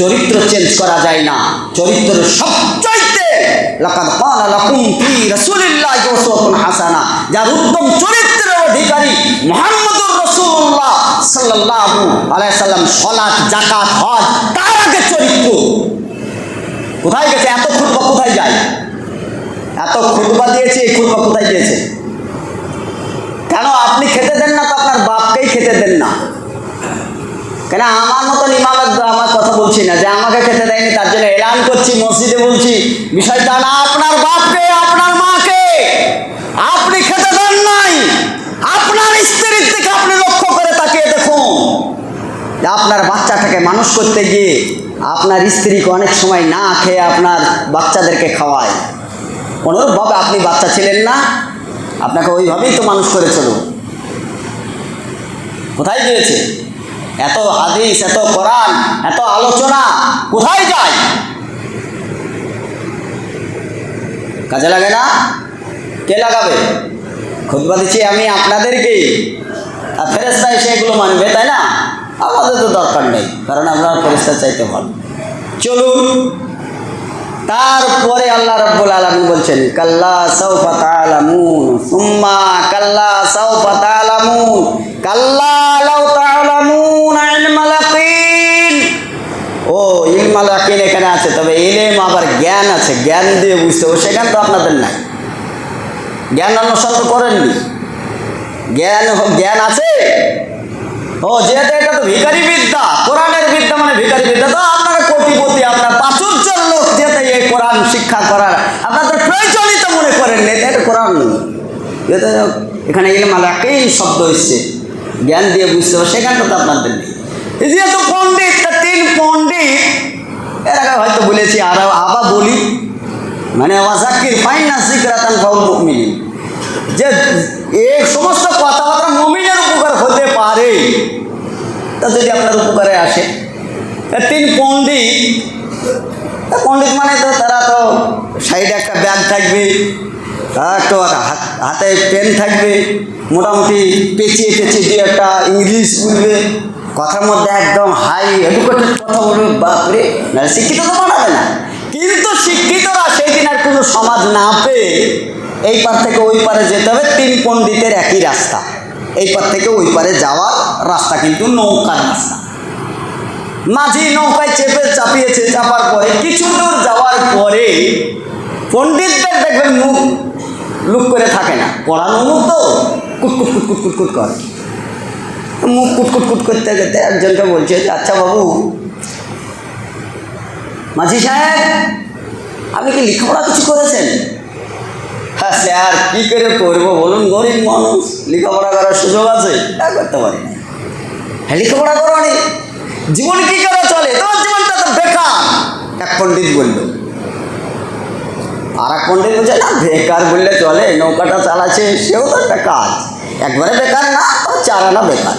চরিত্র চেঞ্জ করা যায় না। চরিত্র সবচাইতে লাকাদ কানা লাকুম ফি রাসূলিল্লাহি উসওয়াতুন হাসানা, যার উত্তম চরিত্রের অধিকারী মুহাম্মদুর রাসূলুল্লাহ সাল্লাল্লাহু আলাইহি সাল্লাম, সালাত, যাকাত, হজ, তার আগে চরিত্র। কোথায় গেছে? এত খুতবা কোথায় যায়? এত খুতবা দিয়েছে, এই খুতবা কোথায় দিয়েছে? কেন আপনি খেতে দেন না তো আপনার বাপকেই খেতে দেন না? কেন আমার মতন ইমামের বলছি না, যে আমাকে খেতে দেয়নি, তার জন্য এলান করছি, মসজিদে বলছি বিষয়টা না, আপনার বাপকে, আপনার মাকে, আপনি খেতে দেন নাই। আপনার স্ত্রীর দিকে আপনি লক্ষ্য করে তাকিয়ে দেখুন। আপনার বাচ্চাটাকে মানুষ করতে গিয়ে আপনার স্ত্রীকে অনেক সময় না খেয়ে আপনার বাচ্চাদেরকে খাওয়ায়। অনুরূপভাবে আপনি বাচ্চা ছিলেন না, আপনাকে ওইভাবেই তো মানুষ করে চলুন। কোথায় গিয়েছে? এত হাদিস, এত কোরআন, এত আলোচনা কোথায় যায়? কাজে লাগে না? কে লাগাবে? খুদবা দিচ্ছি আমি আপনাদেরকে। আর ফেরেস্তা এসে এগুলো মানবে, তাই না? আমাদের তো দরকার নেই, কারণ আমরা ফেরেস্তা চাইতে ভালো। চলুন, তারপরে আল্লাহ রাব্বুল আলামিন বলছেন, কাল্লা সাউফা তাআলামুন, সুম্মা কাল্লা সাউফা তাআলামুন। ইয়াকিন এখানে আছে, তবে ইলম আবার জ্ঞান আছে, জ্ঞান দিয়ে বুঝতে হবে তো আপনাদের নাই। জ্ঞান করেননি। জ্ঞান জ্ঞান আছে। ও, যেহেতু এটা তো ভিখারি বিদ্যা, কোরআনের বিদ্যা মানে ভিখারি বিদ্যা, তো আপনারা কোটিপতি, আপনার প্রাচুর্যের লোক যেতে এই কোরআন শিক্ষা করার আপনাদের মনে এটা কোরআন এখানে শব্দ এসছে জ্ঞান দিয়ে বুঝতে হবে সেখানটা তো আপনাদের নেই। যেহেতু পণ্ডিত তিন পণ্ডিত এর আগে হয়তো বলেছি, আর আবার বলি। মানে ওয়াজাকির ফাইন না ফাউল মুমিনিন। যে এই সমস্ত কথাবার্তা মমিনের উপকার হতে পারে, তা যদি আপনার উপকারে আসে। তিন পণ্ডিত পণ্ডিত মানে তো তারা তো সাইডে একটা ব্যাগ থাকবে একটু হাত- পেন থাকবে, মোটামুটি পেঁচিয়ে পেঁচিয়ে দিয়ে একটা ইংলিশ বলবে। কথার মধ্যে একদম হাই এডুকেটেড কথা বলবে বাপরে না শিক্ষিত তো বানাবে না। কিন্তু শিক্ষিতরা সেই দিন আর কোনো সমাজ না পেয়ে এই পার থেকে ওই পারে যেতে হবে, তিন পণ্ডিতের একই রাস্তা। এই পার থেকে ওই পারে যাওয়ার রাস্তা কিন্তু নৌকার রাস্তা। মাঝি নৌকায় চেপে চাপিয়েছে, চাপার পরে কিছু দূর যাওয়ার পরে পণ্ডিতদের দেখবেন মুখ লুক করে থাকে না। পড়ানো মুখ তো কুটকুট কুটকুট কুটকুট করে। মুখ কুটকুট কুট করতে করতে একজনকে বলছে আচ্ছা বাবু, মাঝি সাহেব, আপনি কি লেখাপড়া কিছু করেছেন? হ্যাঁ স্যার, কী করে করব বলুন, গরিব মানুষ, লেখাপড়া করার সুযোগ আছে? তা করতে পারি হ্যাঁ লেখাপড়া করো নি। জীবন কী করে চলে? তোমার জীবনটা তো বেকার। এক পণ্ডিত বলল। আর এক পণ্ডিত বলছে, না, বেকার বললে চলে, নৌকাটা চালাচ্ছে, সেও তো একটা কাজ একবারে বেকার না তো চার আনা বেকার।